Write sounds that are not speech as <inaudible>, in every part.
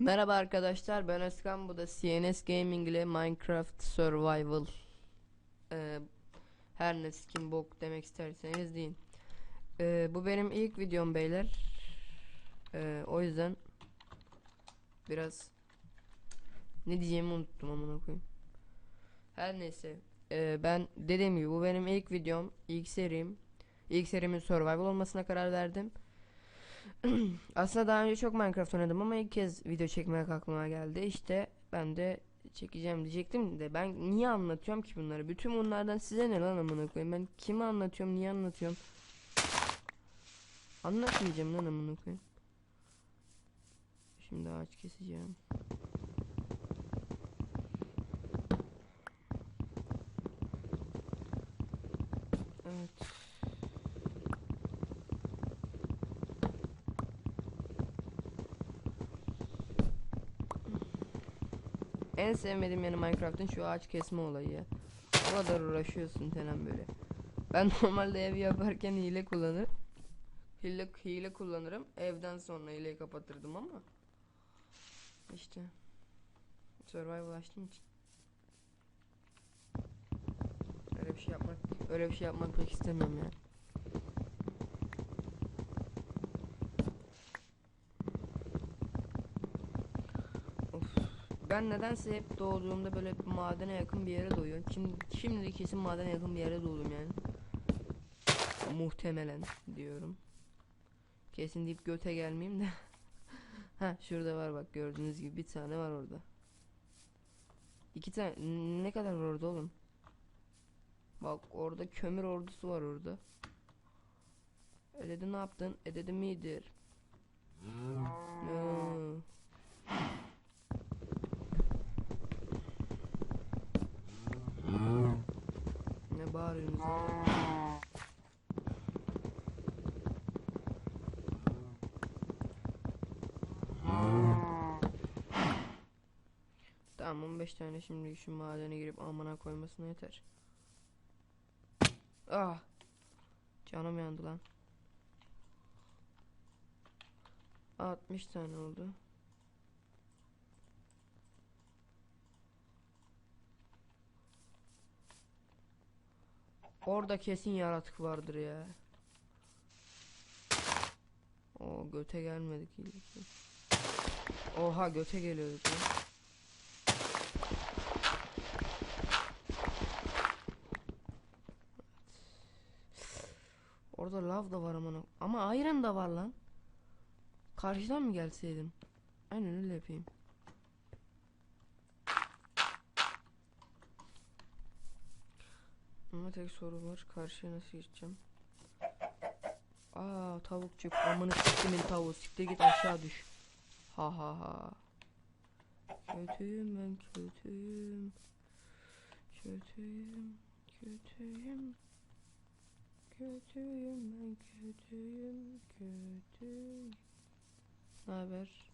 Merhaba arkadaşlar ben Özkan. Bu da CNS Gaming ile Minecraft Survival. Ee, her ne skin bok demek isterseniz deyin. Ee, bu benim ilk videom beyler. Ee, o yüzden biraz ne diyeceğimi unuttum amına koyayım. Her neyse ee, ben dediğim gibi bu benim ilk videom ilk serim ilk serimin survival olmasına karar verdim <clears throat> aslında daha önce çok Minecraft oynadım ama ilk kez video çekmek aklıma geldi. İşte ben de çekeceğim diyecektim de ben niye anlatıyorum ki bunları? Bütün bunlardan size ne lan amına koyayım? Ben kime anlatıyorum? Niye anlatıyorum? Anlatmayacağım lan amına koyayım. Şimdi ağaç keseceğim. En sevmediğim yanı Minecraft'ın şu ağaç kesme olayı. O kadar uğraşıyorsun tenen böyle. Ben <laughs> normalde ev yaparken hile kullanır. Hile, hile kullanırım. Evden sonra hileyi kapatırdım ama. İşte. Survival açtığım için. Öyle bir şey yapmak, öyle bir şey yapmak pek istemiyorum ya. Ben nedense hep doğduğumda böyle madene yakın bir yere doğuyorum. Şimdi, şimdi kesin madene yakın bir yere doğdum yani. Muhtemelen diyorum. Kesin deyip göte gelmeyeyim de. <laughs> ha şurada var bak gördüğünüz gibi bir tane var orada. İki tane ne kadar var orada oğlum? Bak orada kömür ordusu var orada. E dedi ne yaptın? E dedim iyidir. Lan? Tamam 15 tane şimdi şu madene girip amına koymasına yeter. Ah. Canım yandı lan. 60 tane oldu. Orada kesin yaratık vardır ya. O göte gelmedik ilk. Oha göte geliyorduk ya. Orada lav da var aman ama iron da var lan. Karşıdan mı gelseydim? Aynen öyle yapayım. Ama tek soru var. Karşıya nasıl geçeceğim? Aa tavukçuk. Amını siktimin tavuğu. Siktir git aşağı düş. Ha ha ha. Kötüyüm ben kötüyüm. Kötüyüm. Kötüyüm. Kötüyüm ben kötüyüm. Kötüyüm. Ne haber?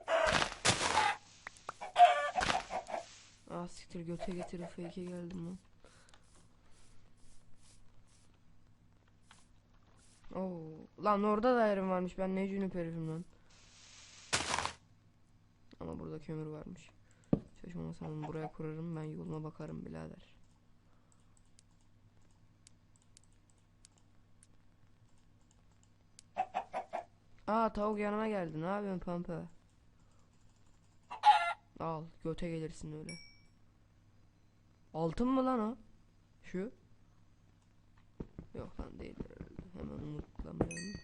Ah siktir göte getirip fake'e geldim lan. Oo, lan orada da iron varmış. Ben ne cünüp herifim lan. Ama burada kömür varmış. Şaşmamasam buraya kurarım. Ben yoluma bakarım birader. Aa tavuk yanıma geldi. Ne yapıyorsun pampa? Al göte gelirsin öyle. Altın mı lan o? Şu? Yok lan değil. Hemen umutlamayalım.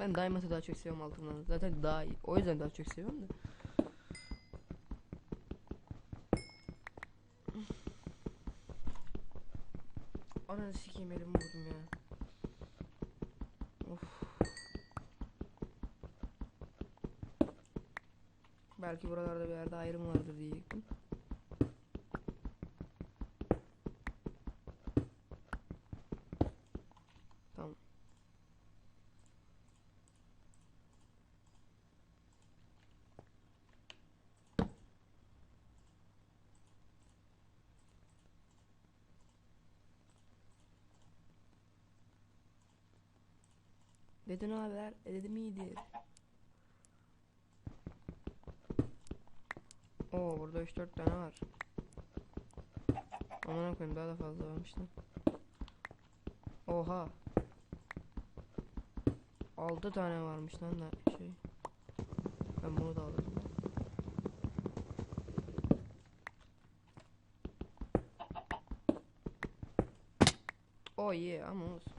Ben Diamond'ı daha çok seviyorum altından. Zaten daha iyi. O yüzden daha çok seviyorum da. Belki buralarda bir yerde ayrım vardır diyecektim. Tamam. Dedin haber? E, dedim iyidir. Oo burada 3-4 tane var. Aman koyayım daha da fazla varmış. Oha. 6 tane varmış lan da şey. Ben bunu da alırım. Oh yeah ama olsun.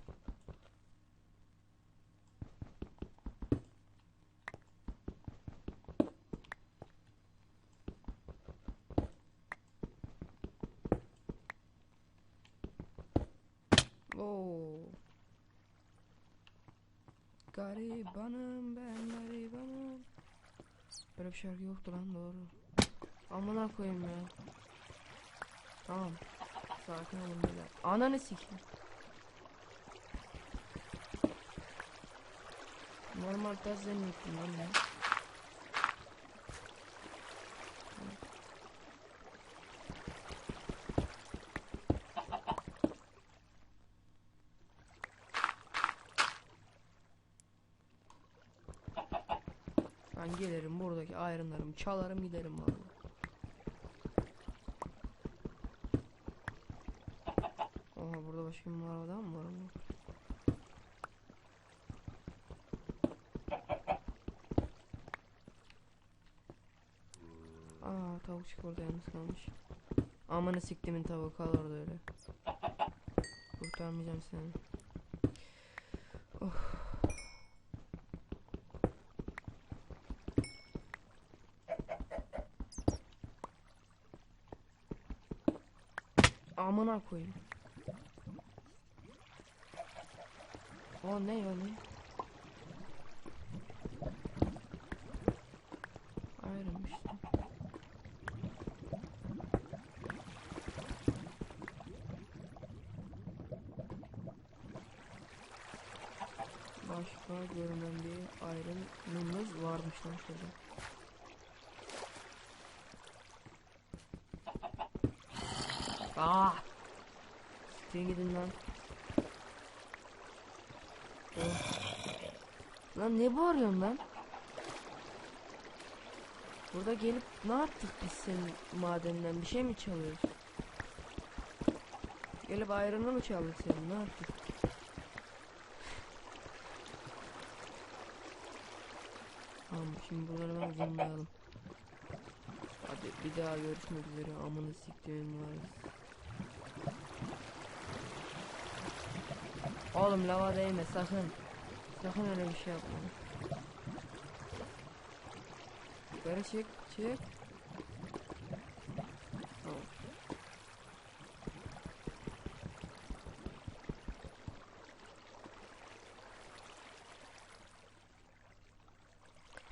Oo. Garibanım ben garibanım. Böyle bir şarkı yoktu lan doğru. Amına koyayım ya. Tamam. Sakin olun beyler. Ananı sikeyim. Normal ters zannettim lan. Ben gelirim buradaki ayrımlarımı çalarım giderim vallahi. Oha burada başka bir daha mı var ama? Aa tavukçuk orada yalnız kalmış. Amanı siktimin tavuğu kal orada öyle. Kurtarmayacağım seni. Amına koyayım. O ne o ne? Ayrılmış. Başka görünen bir ayrımımız varmış lan şurada. Ah! Siktirin gidin lan. Oh. Lan ne bağırıyorsun lan? Burada gelip ne yaptık biz senin madenden? Bir şey mi çalıyoruz? Gelip ayrını mı çaldık senin? Ne yaptık? Tamam şimdi buraları hemen zoomlayalım. Hadi bir daha görüşmek üzere. Amını siktiğim var. Oğlum lava değme sakın. Sakın öyle bir şey yapma. Yukarı çık çık. Tamam.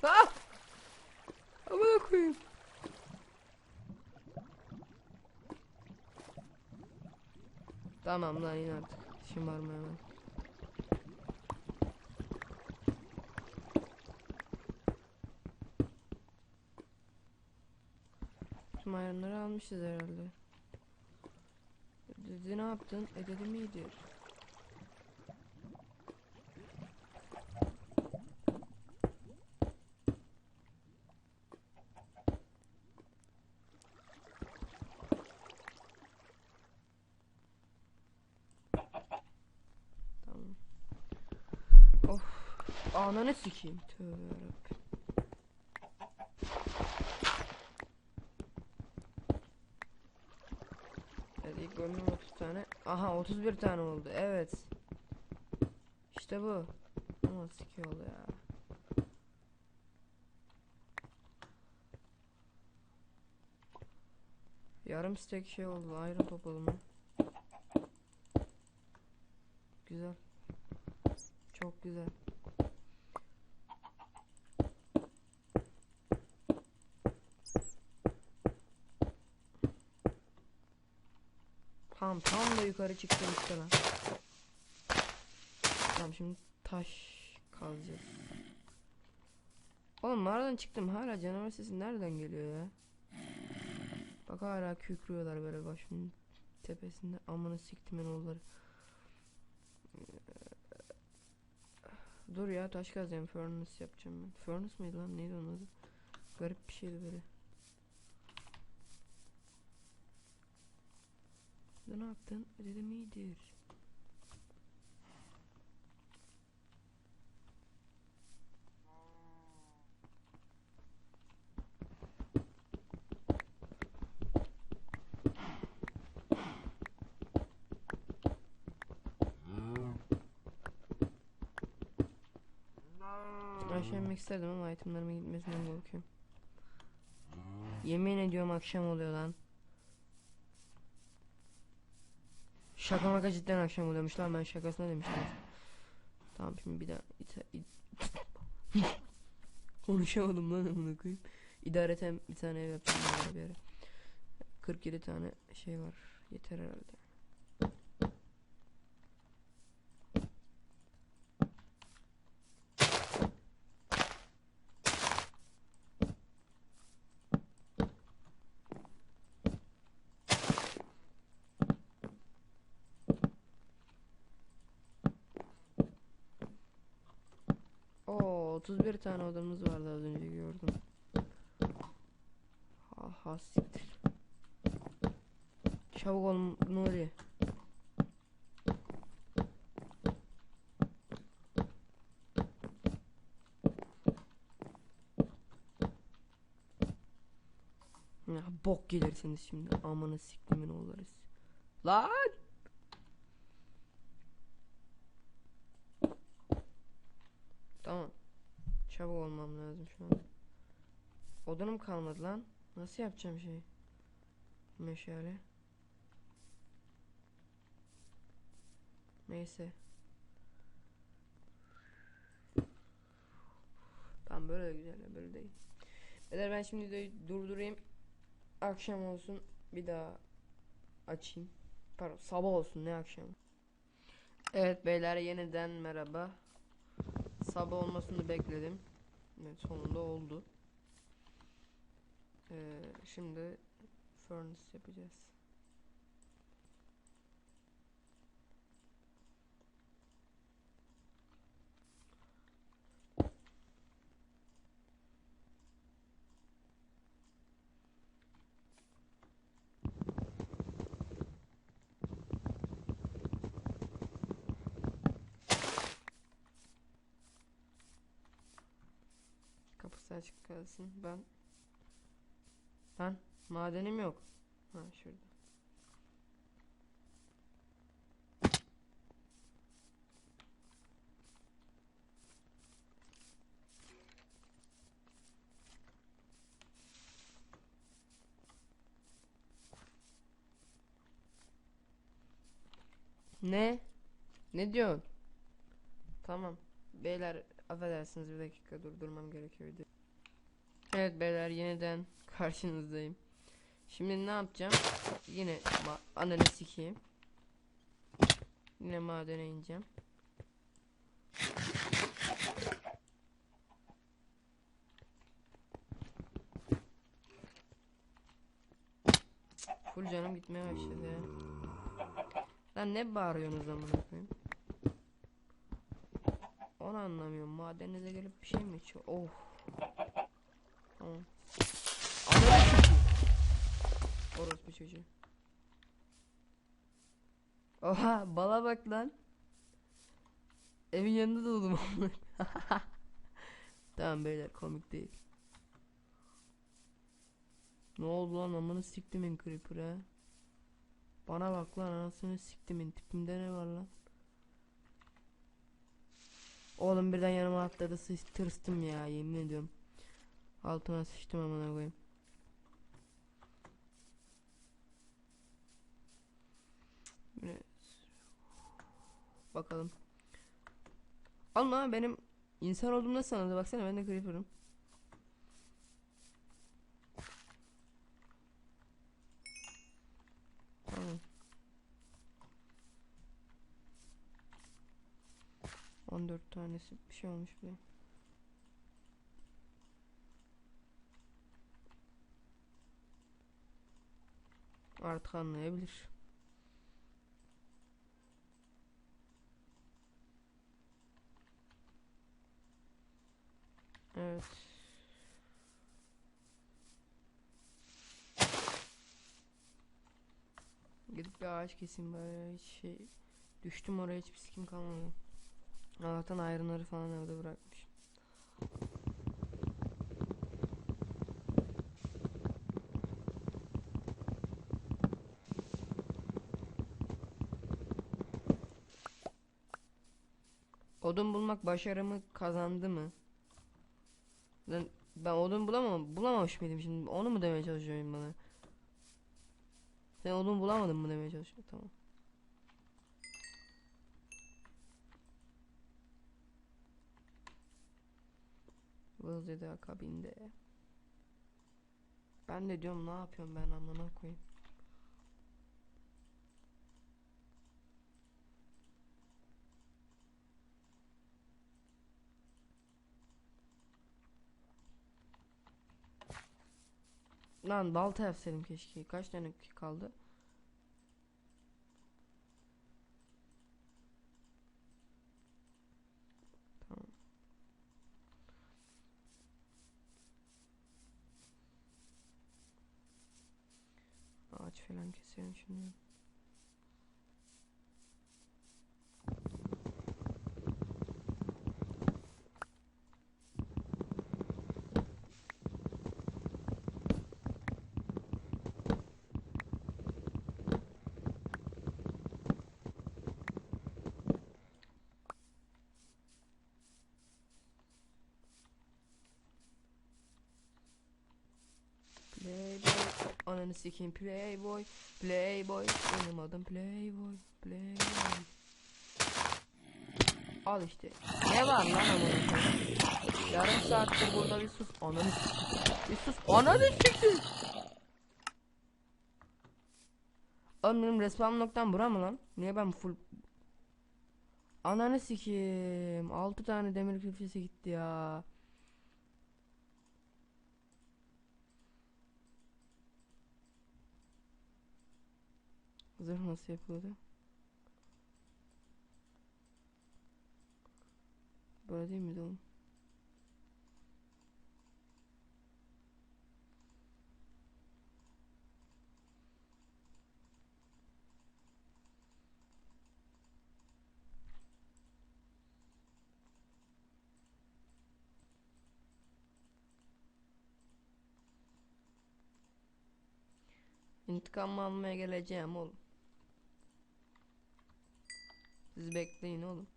Ah! Amına koyayım. Tamam lan in artık. İşim var mı hemen? Almışız herhalde. Dedi ne yaptın? E dedim iyidir. Tamam. Of. Ananı sikeyim. Tövbe yarabbim. Evet ilk bölümüm 30 tane. Aha 31 tane oldu. Evet. İşte bu. Ama sikiyor ya. Yarım stek şey oldu. Ayrı topladım. ha. Güzel. Çok güzel. Tamam tam da yukarı çıktım işte lan. Tamam şimdi taş kazacağız. Oğlum mağaradan çıktım hala canavar sesi nereden geliyor ya? Bak hala kükrüyorlar böyle başımın tepesinde. Amına siktimin oğulları. Dur ya taş kazacağım. Furnace yapacağım ben. Furnace mıydı lan? Neydi onun adı? Garip bir şeydi böyle. Ne yaptın? Dedim iyidir. Aşağı inmek isterdim ama itemlarıma gitmesinden korkuyorum. Yemin ediyorum akşam oluyor lan. Şaka maka cidden akşam oluyormuş lan ben şakasına demiştim. Tamam şimdi bir daha ita- i- <laughs> konuşamadım lan amına koyayım. İdareten bir tane ev yapacağım bir ara. 47 tane şey var. Yeter herhalde. Oo 31 tane odamız vardı az önce gördüm. Ha ha siktir. Çabuk ol Nuri. Ya bok gelirsiniz şimdi amına siktimin oğullarız. Lan! Tamam. Çabuk olmam lazım şu an. Odunum kalmadı lan. Nasıl yapacağım şey? Meşale. Neyse. Tamam böyle de güzel böyle değil. Beyler ben şimdi videoyu durdurayım. Akşam olsun bir daha açayım. Pardon sabah olsun ne akşam. Evet beyler yeniden merhaba. Sabah olmasını bekledim. Evet sonunda oldu. Ee, şimdi furnace yapacağız. Kapısı açık kalsın. Ben ben madenim yok. Ha şurada. Ne? Ne diyorsun? Tamam. Beyler affedersiniz bir dakika durdurmam gerekiyor. Evet beyler yeniden karşınızdayım. Şimdi ne yapacağım? Yine ananı sikeyim. Yine madene ineceğim. Full canım gitmeye başladı ya. Lan ne bağırıyorsunuz amına koyayım? Onu anlamıyorum. Madenize gelip bir şey mi içiyor? Oh. Tamam. Orospu çocuğu. Oha bala bak lan. Evin yanında doğdum <laughs> tamam beyler komik değil. Ne oldu lan amını siktimin creeper'a. Bana bak lan anasını siktimin tipimde ne var lan? Oğlum birden yanıma atladı tırstım ya yemin ediyorum. Altıma sıçtım amına koyayım. Yine- Bakalım. Allah benim insan olduğumu nasıl anladı baksana ben de creeper'ım. Tamam. 14 tanesi bir şey olmuş bile. artık anlayabilir. Evet. Gidip bir ağaç keseyim bari hiç şey. Düştüm oraya hiçbir sikim kalmadı. Allah'tan ayrınları falan evde bırakmış. Odun bulmak başarımı kazandı mı? Ben, ben odun bulamam, bulamamış mıydım şimdi? Onu mu demeye çalışıyorsun bana? Sen odun bulamadın mı demeye çalışıyorsun? Tamam. Vızcıda akabinde. Ben de diyorum ne yapıyorum ben amına koyayım. Lan balta yapsaydım keşke. Kaç tane kaldı? Tamam. Ağaç falan keselim şimdi. Playboy Ananı sikeyim Playboy Playboy. Benim adım Playboy Playboy. Al işte. Ne var lan amına? Yarım saattir burada bir sus. Ananı sikeyim. Bir sus. Ananı sikeyim. Oğlum benim respawn noktam bura mı lan? Niye ben full Ananı sikeyim. 6 tane demir külçesi gitti ya Zırh nasıl yapıyordu? Böyle değil miydi oğlum? İntikam almaya geleceğim oğlum. Siz bekleyin oğlum.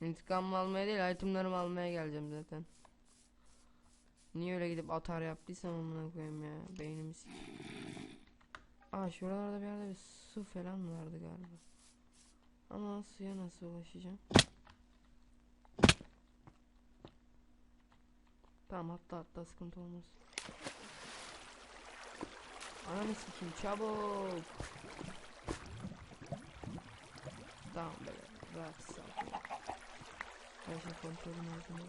İntikam almaya değil itemlerimi almaya geleceğim zaten. Niye öyle gidip atar yaptıysam amına koyayım ya beynimi sik. Aa şuralarda bir yerde bir su falan vardı galiba. Ama suya nasıl ulaşacağım? Tamam hatta hatta sıkıntı olmaz. Ananı sikeyim çabuk. Tamam böyle rahat sakin. Her şey kontrolüm altında.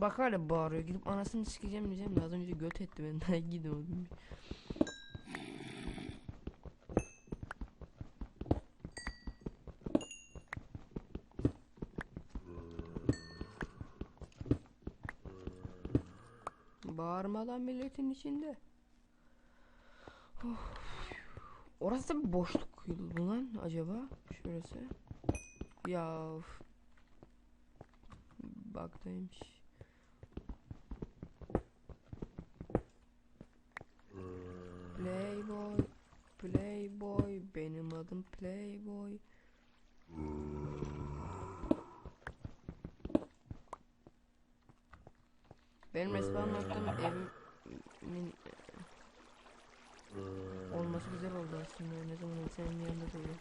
Bak hala bağırıyor. Gidip anasını sikeceğim diyeceğim de az önce göt etti beni. <laughs> Daha gidemedim. Bağırmadan milletin içinde. Of. Orası da bir boşluk mu lan acaba? Şurası. Ya. of. Baktaymış. Playboy, Playboy, benim adım Playboy. Benim resmen noktam evimin olması güzel oldu aslında. Ne zaman senin yanında duruyor.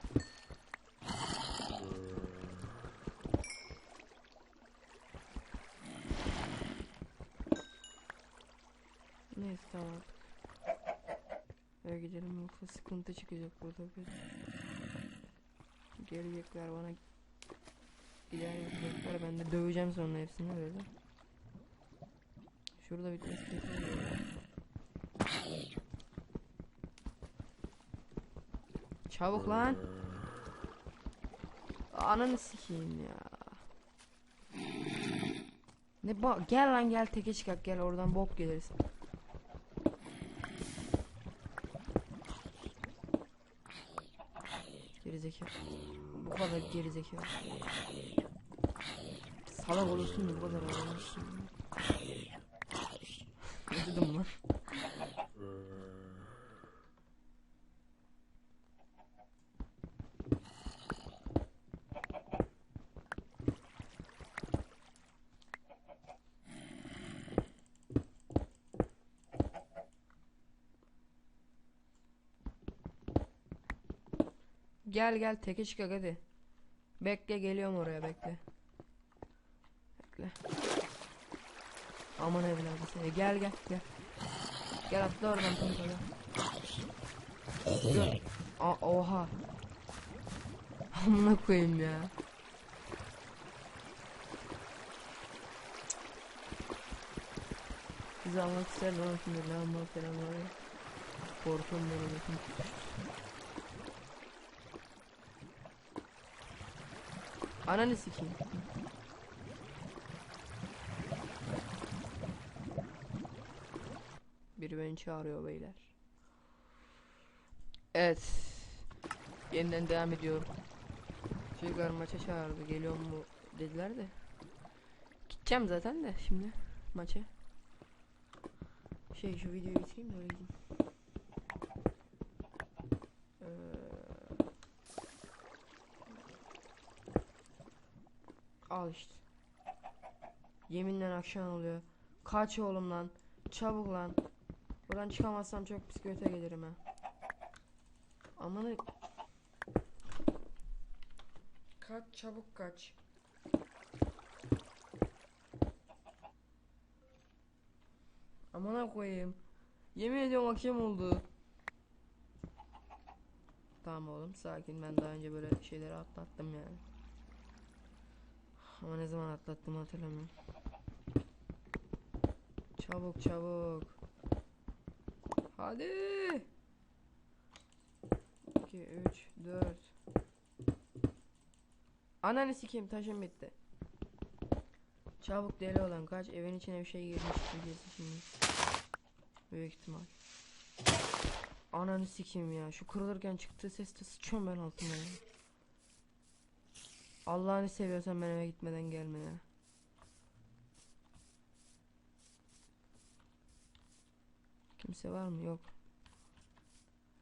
Neyse tamam. Eve gidelim yoksa sıkıntı çıkacak burada bir. Gelecekler bana gider yapacaklar ben de döveceğim sonra hepsini öyle. Şurada bitmesi gerekiyor. Çabuk lan. Ananı sikeyim ya. Ne ba gel lan gel teke çıkak gel oradan bok geliriz. Gerizekalı. Bu kadar gerizekalı. Salak olursun bu kadar olursun. Acıdım lan. Gel gel teke çıkak hadi. Bekle geliyorum oraya. Bekle. Aman evladım seni gel gel gel. Gel atla oradan kanka gel. Gel. A oha. Amına koyayım ya. Bizi almak ister lan şimdi lan mal falan var ya. Korkuyorum ben onu. Ananı sikeyim. Biri beni çağırıyor beyler. Evet. Yeniden devam ediyorum. Çocuklar maça çağırdı. Geliyor mu dediler de. Gideceğim zaten de şimdi maça. Şey şu videoyu bitireyim de öyle. Ee, Al işte. Yeminle akşam oluyor. Kaç oğlum lan. Çabuk lan. Buradan çıkamazsam çok psikolote gelirim ha. Amanı. Kaç çabuk kaç. Amına koyayım. Yemin ediyorum akşam oldu. Tamam oğlum sakin ben daha önce böyle şeyleri atlattım yani. Ama ne zaman atlattım hatırlamıyorum. Çabuk çabuk. Hadi. 2 3 4 Ananı sikeyim taşım bitti. Çabuk deli olan kaç evin içine bir şey girmiş birisi şimdi. Büyük ihtimal. Ananı sikeyim ya. Şu kırılırken çıktığı seste sıçıyorum ben altıma ya. Allah'ını seviyorsan ben eve gitmeden gelme Kimse var mı? Yok.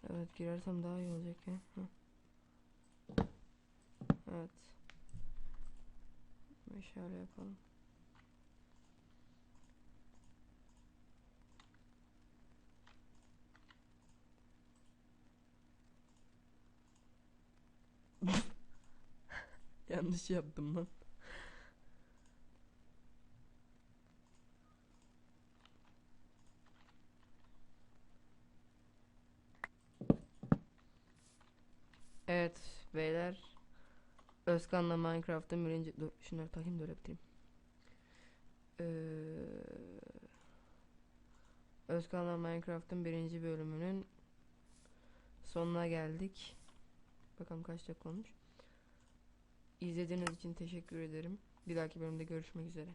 Evet girersem daha iyi olacak ya. Hı. Evet. Şöyle yapalım. <laughs> Yanlış yaptım lan. Evet beyler Özkan'la Minecraft'ın birinci dur şunları takayım da öyle bitireyim. Ee, Özkan'la Minecraft'ın birinci bölümünün sonuna geldik. Bakalım kaç dakika olmuş. İzlediğiniz için teşekkür ederim. Bir dahaki bölümde görüşmek üzere.